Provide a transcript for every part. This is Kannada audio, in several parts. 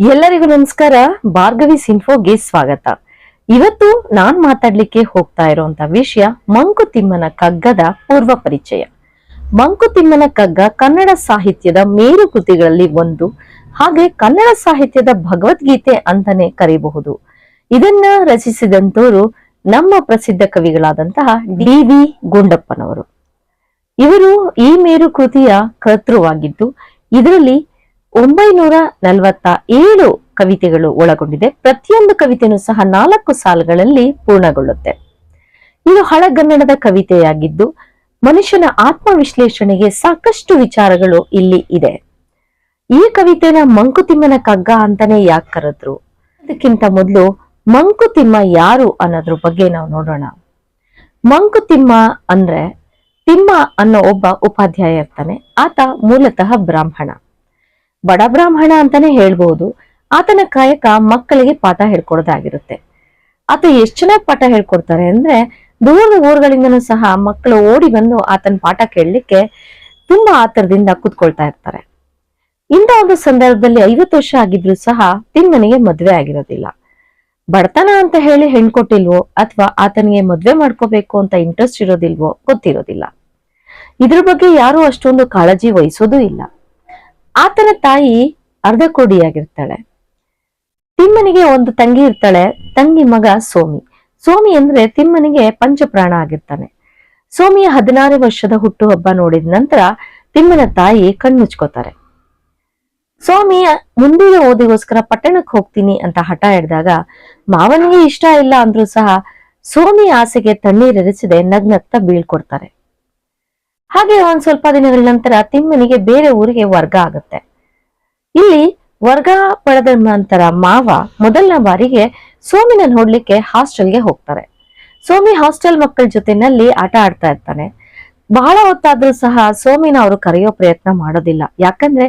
ಎಲ್ಲರಿಗೂ ನಮಸ್ಕಾರ. ಭಾರ್ಗವಿ ಸಿನ್ಫೋಗೆ ಸ್ವಾಗತ. ಇವತ್ತು ನಾನ್ ಮಾತಾಡ್ಲಿಕ್ಕೆ ಹೋಗ್ತಾ ಇರುವಂತ ವಿಷಯ ಮಂಕುತಿಮ್ಮನ ಕಗ್ಗದ ಪೂರ್ವ ಪರಿಚಯ. ಮಂಕುತಿಮ್ಮನ ಕಗ್ಗ ಕನ್ನಡ ಸಾಹಿತ್ಯದ ಮೇರು ಕೃತಿಗಳಲ್ಲಿ ಒಂದು, ಹಾಗೆ ಕನ್ನಡ ಸಾಹಿತ್ಯದ ಭಗವದ್ಗೀತೆ ಅಂತಾನೆ ಕರೆಯಬಹುದು ಇದನ್ನ ರಚಿಸಿದಂತವರು ನಮ್ಮ ಪ್ರಸಿದ್ಧ ಕವಿಗಳಾದಂತಹ ಡಿ ವಿ ಗುಂಡಪ್ಪನವರು. ಇವರು ಈ ಮೇರು ಕೃತಿಯ ಕರ್ತೃವಾಗಿದ್ದು, ಇದರಲ್ಲಿ ಒಂಬೈನೂರ ನಲವತ್ತ ಏಳು ಕವಿತೆಗಳು ಒಳಗೊಂಡಿದೆ. ಪ್ರತಿಯೊಂದು ಕವಿತೆನೂ ಸಹ ನಾಲ್ಕು ಸಾಲುಗಳಲ್ಲಿ ಪೂರ್ಣಗೊಳ್ಳುತ್ತೆ. ಇದು ಹಳಗನ್ನಡದ ಕವಿತೆಯಾಗಿದ್ದು, ಮನುಷ್ಯನ ಆತ್ಮವಿಶ್ಲೇಷಣೆಗೆ ಸಾಕಷ್ಟು ವಿಚಾರಗಳು ಇಲ್ಲಿ ಇದೆ. ಈ ಕವಿತೆನ ಮಂಕುತಿಮ್ಮನ ಕಗ್ಗ ಅಂತಾನೆ ಯಾಕೆ ಕರೆದ್ರು? ಅದಕ್ಕಿಂತ ಮೊದಲು ಮಂಕುತಿಮ್ಮ ಯಾರು ಅನ್ನೋದ್ರ ಬಗ್ಗೆ ನಾವು ನೋಡೋಣ. ಮಂಕುತಿಮ್ಮ ಅಂದ್ರೆ ತಿಮ್ಮ ಅನ್ನೋ ಒಬ್ಬ ಉಪಾಧ್ಯಾಯ ಇರ್ತಾನೆ. ಆತ ಮೂಲತಃ ಬ್ರಾಹ್ಮಣ. ಬಡ ಬ್ರಾಹ್ಮಣ ಅಂತಾನೆ ಹೇಳ್ಬಹುದು ಆತನ ಕಾಯಕ ಮಕ್ಕಳಿಗೆ ಪಾಠ ಹೇಳ್ಕೊಡೋದಾಗಿರುತ್ತೆ. ಆತ ಎಷ್ಟ್ ಚೆನ್ನಾಗಿ ಪಾಠ ಹೇಳ್ಕೊಡ್ತಾರೆ ಅಂದ್ರೆ ದೂರದ ಊರುಗಳಿಂದನೂ ಸಹ ಮಕ್ಕಳು ಓಡಿ ಬಂದು ಆತನ ಪಾಠ ಕೇಳಲಿಕ್ಕೆ ತುಂಬಾ ಆತರದಿಂದ ಕೂತ್ಕೊಳ್ತಾ ಇರ್ತಾರೆ. ಇಂಥ ಒಂದು ಸಂದರ್ಭದಲ್ಲಿ ಐವತ್ತು ವರ್ಷ ಆಗಿದ್ರು ಸಹ ತಿಮ್ಮನಿಗೆ ಮದ್ವೆ ಆಗಿರೋದಿಲ್ಲ. ಬಡತನ ಅಂತ ಹೇಳಿ ಹೆಣ್ಕೊಟ್ಟಿಲ್ವೋ ಅಥವಾ ಆತನಿಗೆ ಮದ್ವೆ ಮಾಡ್ಕೋಬೇಕು ಅಂತ ಇಂಟ್ರೆಸ್ಟ್ ಇರೋದಿಲ್ವೋ ಗೊತ್ತಿರೋದಿಲ್ಲ. ಇದ್ರ ಬಗ್ಗೆ ಯಾರು ಅಷ್ಟೊಂದು ಕಾಳಜಿ ವಹಿಸೋದೂ ಇಲ್ಲ. ಆತನ ತಾಯಿ ಅರ್ಧ ಕೋಡಿಯಾಗಿರ್ತಾಳೆ. ತಿಮ್ಮನಿಗೆ ಒಂದು ತಂಗಿ ಇರ್ತಾಳೆ, ತಂಗಿ ಮಗ ಸೋಮಿ. ಸೋಮಿ ಅಂದ್ರೆ ತಿಮ್ಮನಿಗೆ ಪಂಚಪ್ರಾಣ ಆಗಿರ್ತಾನೆ. ಸೋಮಿಯ ಹದಿನಾರು ವರ್ಷದ ಹುಟ್ಟುಹಬ್ಬ ನೋಡಿದ ನಂತರ ತಿಮ್ಮನ ತಾಯಿ ಕಣ್ಮುಚ್ಕೋತಾರೆ ಸೋಮಿ ಮುಂದಿನ ಓದಿಗೋಸ್ಕರ ಪಟ್ಟಣಕ್ಕೆ ಹೋಗ್ತೀನಿ ಅಂತ ಹಠ ಹಿಡ್ದಾಗ, ಮಾವನಿಗೆ ಇಷ್ಟ ಇಲ್ಲ ಅಂದ್ರೂ ಸಹ ಸೋಮಿ ಆಸೆಗೆ ತಣ್ಣೀರೆರೆಸಿದೆ, ನಗ್ನಗ್ತಾ ಬೀಳ್ಕೊಡ್ತಾರೆ. ಹಾಗೆ ಒಂದ್ ಸ್ವಲ್ಪ ದಿನಗಳ ನಂತರ ತಿಮ್ಮನಿಗೆ ಬೇರೆ ಊರಿಗೆ ವರ್ಗ ಆಗುತ್ತೆ. ಇಲ್ಲಿ ವರ್ಗ ಪಡೆದ ನಂತರ ಮಾವ ಮೊದಲನೇ ಬಾರಿಗೆ ಸೋಮಿನ ನೋಡ್ಲಿಕ್ಕೆ ಹಾಸ್ಟೆಲ್ಗೆ ಹೋಗ್ತಾರೆ. ಸೋಮಿ ಹಾಸ್ಟೆಲ್ ಮಕ್ಕಳ ಜೊತೆನಲ್ಲಿ ಆಟ ಆಡ್ತಾ ಇರ್ತಾನೆ. ಬಹಳ ಹೊತ್ತಾದ್ರೂ ಸಹ ಸೋಮಿನ ಅವರು ಕರೆಯೋ ಪ್ರಯತ್ನ ಮಾಡೋದಿಲ್ಲ. ಯಾಕಂದ್ರೆ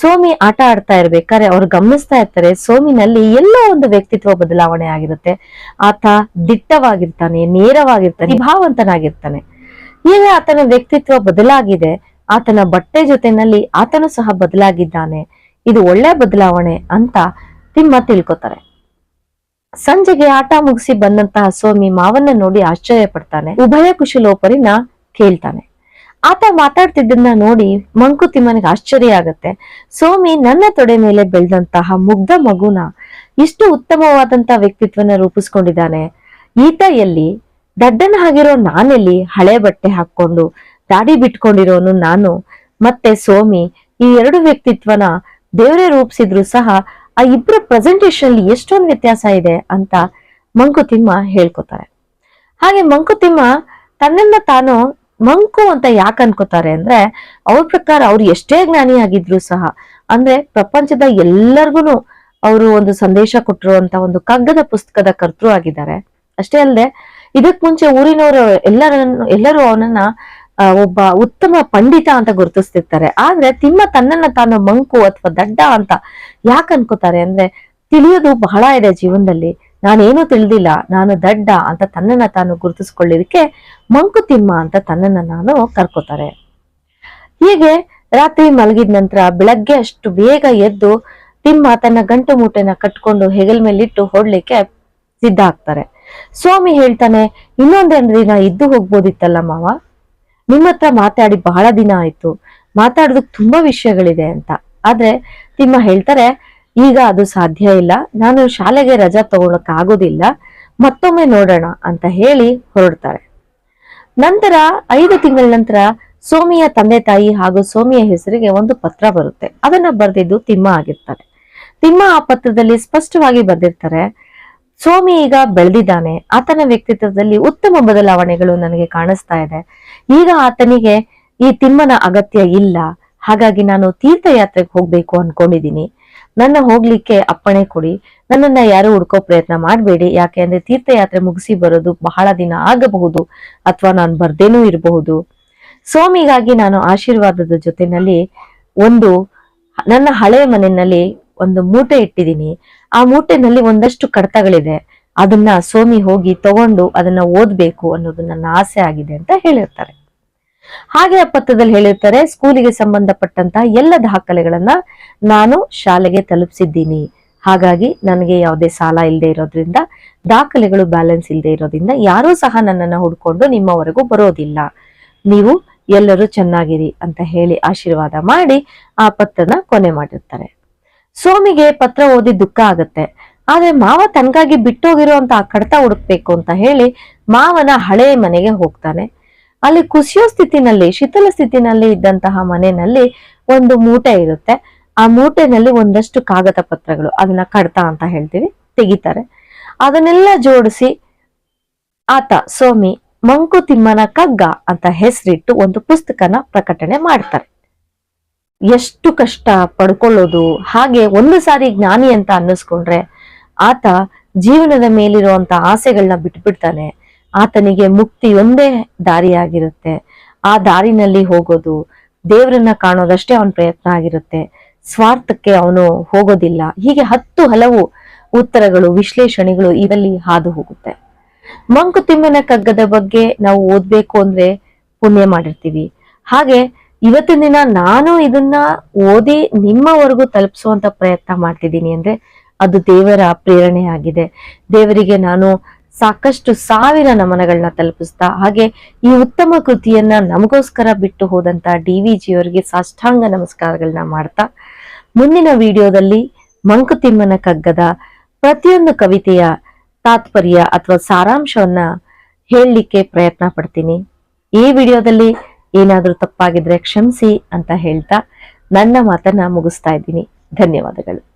ಸೋಮಿ ಆಟ ಆಡ್ತಾ ಇರ್ಬೇಕಾದ್ರೆ ಅವ್ರು ಗಮನಿಸ್ತಾ ಇರ್ತಾರೆ ಸೋಮಿನಲ್ಲಿ ಎಲ್ಲೋ ಒಂದು ವ್ಯಕ್ತಿತ್ವ ಬದಲಾವಣೆ ಆಗಿರುತ್ತೆ. ಆತ ದಿಟ್ಟವಾಗಿರ್ತಾನೆ, ನೇರವಾಗಿರ್ತಾನೆ ಭಾವಂತನಾಗಿರ್ತಾನೆ ಈಗ ಆತನ ವ್ಯಕ್ತಿತ್ವ ಬದಲಾಗಿದೆ. ಆತನ ಬಟ್ಟೆ ಜೊತೆನಲ್ಲಿ ಆತನು ಸಹ ಬದಲಾಗಿದ್ದಾನೆ. ಇದು ಒಳ್ಳೆ ಬದಲಾವಣೆ ಅಂತ ತಿಮ್ಮ ತಿಳ್ಕೊತಾರೆ. ಸಂಜೆಗೆ ಆಟ ಮುಗಿಸಿ ಬಂದಂತಹ ಸ್ವಾಮಿ ಮಾವನ್ನ ನೋಡಿ ಆಶ್ಚರ್ಯ ಪಡ್ತಾನೆ ಉಭಯ ಕುಶಲೋಪರಿನ ಕೇಳ್ತಾನೆ. ಆತ ಮಾತಾಡ್ತಿದ್ದನ್ನ ನೋಡಿ ಮಂಕುತಿಮ್ಮನಿಗೆ ಆಶ್ಚರ್ಯ ಆಗತ್ತೆ. ಸೋಮಿ ನನ್ನ ತೊಡೆ ಮೇಲೆ ಬೆಳೆದಂತಹ ಮುಗ್ಧ ಮಗುನ ಇಷ್ಟು ಉತ್ತಮವಾದಂತಹ ವ್ಯಕ್ತಿತ್ವನ ರೂಪಿಸ್ಕೊಂಡಿದ್ದಾನೆ. ಈತ ಎಲ್ಲಿ? ದಡ್ಡನ ಆಗಿರೋ ನಾನೆಲ್ಲಿ ಹಳೆ ಬಟ್ಟೆ ಹಾಕೊಂಡು ದಾಡಿ ಬಿಟ್ಕೊಂಡಿರೋನು ನಾನು. ಮತ್ತೆ ಸೋಮಿ, ಈ ಎರಡು ವ್ಯಕ್ತಿತ್ವನ ದೇವರೇ ರೂಪಿಸಿದ್ರು ಸಹ ಆ ಇಬ್ಬರ ಪ್ರೆಸೆಂಟೇಷನ್ ಅಲ್ಲಿ ಎಷ್ಟೊಂದು ವ್ಯತ್ಯಾಸ ಇದೆ ಅಂತ ಮಂಕುತಿಮ್ಮ ಹೇಳ್ಕೊತಾರೆ. ಹಾಗೆ ಮಂಕುತಿಮ್ಮ ತನ್ನನ್ನ ತಾನು ಮಂಕು ಅಂತ ಯಾಕೆ ಅನ್ಕೋತಾರೆ ಅಂದ್ರೆ, ಅವ್ರ ಪ್ರಕಾರ ಅವ್ರು ಎಷ್ಟೇ ಜ್ಞಾನಿ ಆಗಿದ್ರು ಸಹ, ಅಂದ್ರೆ ಪ್ರಪಂಚದ ಎಲ್ಲರಿಗೂ ಅವರು ಒಂದು ಸಂದೇಶ ಕೊಟ್ಟಿರುವಂತ ಒಂದು ಕಗ್ಗದ ಪುಸ್ತಕದ ಕರ್ತೃ ಆಗಿದ್ದಾರೆ. ಅಷ್ಟೇ ಅಲ್ಲದೆ ಇದಕ್ ಮುಂಚೆ ಊರಿನವರು ಎಲ್ಲರನ್ನು, ಎಲ್ಲರೂ ಅವನನ್ನ ಒಬ್ಬ ಉತ್ತಮ ಪಂಡಿತ ಅಂತ ಗುರುತಿಸ್ತಿರ್ತಾರೆ. ಆದ್ರೆ ತಿಮ್ಮ ತನ್ನನ್ನ ತಾನು ಮಂಕು ಅಥವಾ ದಡ್ಡ ಅಂತ ಯಾಕೆ ಅನ್ಕೋತಾರೆ ಅಂದ್ರೆ ತಿಳಿಯೋದು ಬಹಳ ಇದೆ ಜೀವನದಲ್ಲಿ. ನಾನೇನು ತಿಳಿದಿಲ್ಲ, ನಾನು ದಡ್ಡ ಅಂತ ತನ್ನನ್ನ ತಾನು ಗುರುತಿಸ್ಕೊಳ್ಳಿದಕ್ಕೆ ಮಂಕುತಿಮ್ಮ ಅಂತ ತನ್ನನ್ನ ನಾನು ಕರ್ಕೋತಾರೆ. ಹೀಗೆ ರಾತ್ರಿ ಮಲಗಿದ ನಂತರ ಬೆಳಗ್ಗೆ ಅಷ್ಟು ಬೇಗ ಎದ್ದು ತಿಮ್ಮ ತನ್ನ ಗಂಟು ಮೂಟೆನ ಕಟ್ಕೊಂಡು ಹೆಗಲ್ ಮೇಲಿಟ್ಟು ಹೊಡ್ಲಿಕ್ಕೆ ಸಿದ್ಧ ಆಗ್ತಾರೆ. ಸ್ವಾಮಿ ಹೇಳ್ತಾನೆ ಇನ್ನೊಂದೆರಡು ದಿನ ಇದ್ದು ಹೋಗ್ಬೋದಿತ್ತಲ್ಲ ಮಾವ? ನಿಮ್ಮ ಹತ್ರ ಮಾತಾಡಿ ಬಹಳ ದಿನ ಆಯ್ತು. ಮಾತಾಡೋದಕ್ಕೆ ತುಂಬಾ ವಿಷಯಗಳಿದೆ ಅಂತ. ಆದ್ರೆ, ತಿಮ್ಮ ಹೇಳ್ತಾರೆ, ಈಗ ಅದು ಸಾಧ್ಯ ಇಲ್ಲ. ನಾನು ಶಾಲೆಗೆ ರಜಾ ತಗೊಳಕ್ ಆಗೋದಿಲ್ಲ. ಮತ್ತೊಮ್ಮೆ ನೋಡೋಣ ಅಂತ ಹೇಳಿ ಹೊರಡ್ತಾರೆ. ನಂತರ ಐದು ತಿಂಗಳ ನಂತರ ಸೋಮಿಯ ತಂದೆ ತಾಯಿ ಹಾಗೂ ಸೋಮಿಯ ಹೆಸರಿಗೆ ಒಂದು ಪತ್ರ ಬರುತ್ತೆ. ಅದನ್ನ ಬರೆದಿದ್ದು ತಿಮ್ಮ ಆಗಿರ್ತಾರೆ ತಿಮ್ಮ ಆ ಪತ್ರದಲ್ಲಿ ಸ್ಪಷ್ಟವಾಗಿ ಬರೆದಿರ್ತಾರೆ ಸೋಮಿ ಈಗ ಬೆಳೆದಿದ್ದಾನೆ. ಆತನ ವ್ಯಕ್ತಿತ್ವದಲ್ಲಿ ಉತ್ತಮ ಬದಲಾವಣೆಗಳು ನನಗೆ ಕಾಣಿಸ್ತಾ ಇದೆ. ಈಗ ಆತನಿಗೆ ಈ ತಿಮ್ಮನ ಅಗತ್ಯ ಇಲ್ಲ. ಹಾಗಾಗಿ ನಾನು ತೀರ್ಥಯಾತ್ರೆಗೆ ಹೋಗ್ಬೇಕು ಅನ್ಕೊಂಡಿದ್ದೀನಿ. ನನ್ನ ಹೋಗ್ಲಿಕ್ಕೆ ಅಪ್ಪಣೆ ಕೊಡಿ. ನನ್ನನ್ನ ಯಾರು ಹುಡ್ಕೋ ಪ್ರಯತ್ನ ಮಾಡಬೇಡಿ. ಯಾಕೆ ಅಂದ್ರೆ ತೀರ್ಥಯಾತ್ರೆ ಮುಗಿಸಿ ಬರೋದು ಬಹಳ ದಿನ ಆಗಬಹುದು ಅಥವಾ ನಾನು ಬರ್ದೇನೂ ಇರಬಹುದು. ಸೋಮಿಗಾಗಿ ನಾನು ಆಶೀರ್ವಾದದ ಜೊತೆನಲ್ಲಿ ಒಂದು ನನ್ನ ಹಳೆಯ ಮನೆಯಲ್ಲಿ ಒಂದು ಮೂಟೆ ಇಟ್ಟಿದ್ದೀನಿ. ಆ ಮೂಟೆನಲ್ಲಿ ಒಂದಷ್ಟು ಕಡತಗಳಿದೆ. ಅದನ್ನ ಸೋಮಿ ಹೋಗಿ ತಗೊಂಡು ಅದನ್ನ ಓದ್ಬೇಕು ಅನ್ನೋದು ನನ್ನ ಆಸೆ ಆಗಿದೆ ಅಂತ ಹೇಳಿರ್ತಾರೆ. ಹಾಗೆ ಆ ಪತ್ರದಲ್ಲಿ ಹೇಳಿರ್ತಾರೆ, ಸ್ಕೂಲಿಗೆ ಸಂಬಂಧಪಟ್ಟಂತಹ ಎಲ್ಲ ದಾಖಲೆಗಳನ್ನ ನಾನು ಶಾಲೆಗೆ ತಲುಪಿಸಿದ್ದೀನಿ. ಹಾಗಾಗಿ ನನಗೆ ಯಾವುದೇ ಸಾಲ ಇಲ್ಲದೆ ಇರೋದ್ರಿಂದ, ದಾಖಲೆಗಳು ಬ್ಯಾಲೆನ್ಸ್ ಇಲ್ಲದೆ ಇರೋದ್ರಿಂದ ಯಾರೂ ಸಹ ನನ್ನನ್ನು ಹುಡ್ಕೊಂಡು ನಿಮ್ಮವರೆಗೂ ಬರೋದಿಲ್ಲ. ನೀವು ಎಲ್ಲರೂ ಚೆನ್ನಾಗಿರಿ ಅಂತ ಹೇಳಿ ಆಶೀರ್ವಾದ ಮಾಡಿ ಆ ಪತ್ರನ ಕೊನೆ ಮಾಡಿರ್ತಾರೆ. ಸೋಮಿಗೆ ಪತ್ರ ಓದಿ ದುಃಖ ಆಗುತ್ತೆ. ಆದ್ರೆ ಮಾವ ತನಗಾಗಿ ಬಿಟ್ಟೋಗಿರುವಂತ ಆ ಕಡತ ಹುಡುಕ್ಬೇಕು ಅಂತ ಹೇಳಿ ಮಾವನ ಹಳೆ ಮನೆಗೆ ಹೋಗ್ತಾನೆ. ಅಲ್ಲಿ ಕುಸಿಯೋ ಸ್ಥಿತಿನಲ್ಲಿ ಶೀತಲ ಸ್ಥಿತಿನಲ್ಲಿ ಇದ್ದಂತಹ ಮನೆಯಲ್ಲಿ ಒಂದು ಮೂಟೆ ಇರುತ್ತೆ. ಆ ಮೂಟೆನಲ್ಲಿ ಒಂದಷ್ಟು ಕಾಗದ ಪತ್ರಗಳು, ಅದನ್ನ ಕಡತ ಅಂತ ಹೇಳ್ತೀವಿ, ತೆಗಿತಾರೆ. ಅದನ್ನೆಲ್ಲ ಜೋಡಿಸಿ ಆತ ಸೋಮಿ ಮಂಕುತಿಮ್ಮನ ಕಗ್ಗ ಅಂತ ಹೆಸರಿಟ್ಟು ಒಂದು ಪುಸ್ತಕನ ಪ್ರಕಟಣೆ ಮಾಡ್ತಾರೆ. ಎಷ್ಟು ಕಷ್ಟ ಪಡ್ಕೊಳ್ಳೋದು, ಹಾಗೆ ಒಂದು ಸಾರಿ ಜ್ಞಾನಿ ಅಂತ ಅನ್ನಿಸ್ಕೊಂಡ್ರೆ ಆತ ಜೀವನದ ಮೇಲಿರುವಂತ ಆಸೆಗಳನ್ನ ಬಿಟ್ಬಿಡ್ತಾನೆ. ಆತನಿಗೆ ಮುಕ್ತಿ ಒಂದೇ ದಾರಿಯಾಗಿರುತ್ತೆ. ಆ ದಾರಿನಲ್ಲಿ ಹೋಗೋದು ದೇವರನ್ನ ಕಾಣೋದಷ್ಟೇ ಅವನ ಪ್ರಯತ್ನ ಆಗಿರುತ್ತೆ. ಸ್ವಾರ್ಥಕ್ಕೆ ಅವನು ಹೋಗೋದಿಲ್ಲ. ಹೀಗೆ ಹತ್ತು ಹಲವು ಉತ್ತರಗಳು, ವಿಶ್ಲೇಷಣೆಗಳು ಇದರಲ್ಲಿ ಹಾದು ಹೋಗುತ್ತೆ. ಮಂಕುತಿಮ್ಮನ ಕಗ್ಗದ ಬಗ್ಗೆ ನಾವು ಓದ್ಬೇಕು ಅಂದ್ರೆ ಪುಣ್ಯ ಮಾಡಿರ್ತೀವಿ. ಹಾಗೆ ಇವತ್ತಿನ ದಿನ ನಾನು ಇದನ್ನ ಓದಿ ನಿಮ್ಮವರೆಗೂ ತಲುಪಿಸುವಂತ ಪ್ರಯತ್ನ ಮಾಡ್ತಿದ್ದೀನಿ ಅಂದ್ರೆ ಅದು ದೇವರ ಪ್ರೇರಣೆ ಆಗಿದೆ. ದೇವರಿಗೆ ನಾನು ಸಾಕಷ್ಟು ಸಾವಿರ ನಮನಗಳನ್ನ ತಲುಪಿಸ್ತಾ, ಹಾಗೆ ಈ ಉತ್ತಮ ಕೃತಿಯನ್ನ ನಮಗೋಸ್ಕರ ಬಿಟ್ಟು ಹೋದಂತ ಡಿ ವಿ ಜಿಯವರಿಗೆ ಸಾಷ್ಟಾಂಗ ನಮಸ್ಕಾರಗಳನ್ನ ಮಾಡ್ತಾ, ಮುಂದಿನ ವಿಡಿಯೋದಲ್ಲಿ ಮಂಕುತಿಮ್ಮನ ಕಗ್ಗದ ಪ್ರತಿಯೊಂದು ಕವಿತೆಯ ತಾತ್ಪರ್ಯ ಅಥವಾ ಸಾರಾಂಶವನ್ನ ಹೇಳಲಿಕ್ಕೆ ಪ್ರಯತ್ನ ಪಡ್ತೀನಿ. ಈ ವಿಡಿಯೋದಲ್ಲಿ ಏನಾದರೂ ತಪ್ಪಾಗಿದ್ರೆ ಕ್ಷಮಿಸಿ ಅಂತ ಹೇಳ್ತಾ ನನ್ನ ಮಾತನ್ನ ಮುಗಿಸ್ತಾ ಇದ್ದೀನಿ. ಧನ್ಯವಾದಗಳು.